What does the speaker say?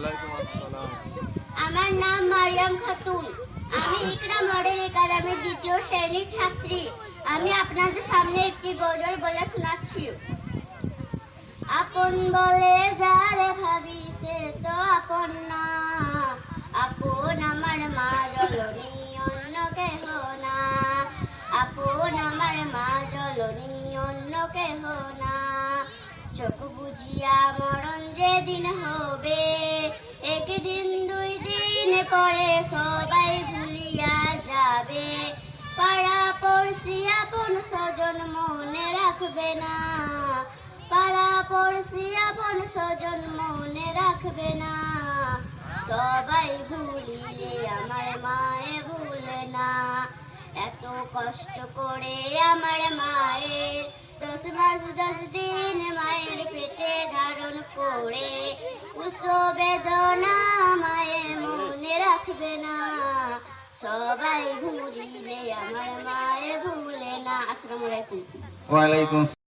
ওয়ালাইকুম আসসালাম। আমার নাম মারিয়াম খাতুন। আমি ইকরা মডেল একাডেমির দ্বিতীয় শ্রেণির ছাত্রী। আমি আপনাদের সামনে একটি গজল বলে শোনাচ্ছি। আপন বলে যারে ভাবি সে তো আপন না। আপন আমার মা জলনী অন্য কেহ না। আপন আমার মা জলনী অন্য কেহ না। চোখ বুঝিয়া মরণ পরে সবাই ভুলিয়া যাবে। পাড়া পড়শি আপন স্বজন মনে রাখবে না। পাড়া পড়শি আপন স্বজন মনে রাখবে না। সবাই ভুলিলে আমার মায়ে ভুলে না। এত কষ্ট করে আমার মায়ের দশ মাস, দশ দিন মায়ের পেটে ধারণ করে। কুশ বেদনা রাখবে না। সবাই ভুলিলে আমার মায়ে ভুলে না। আসসালামু আলাইকুম।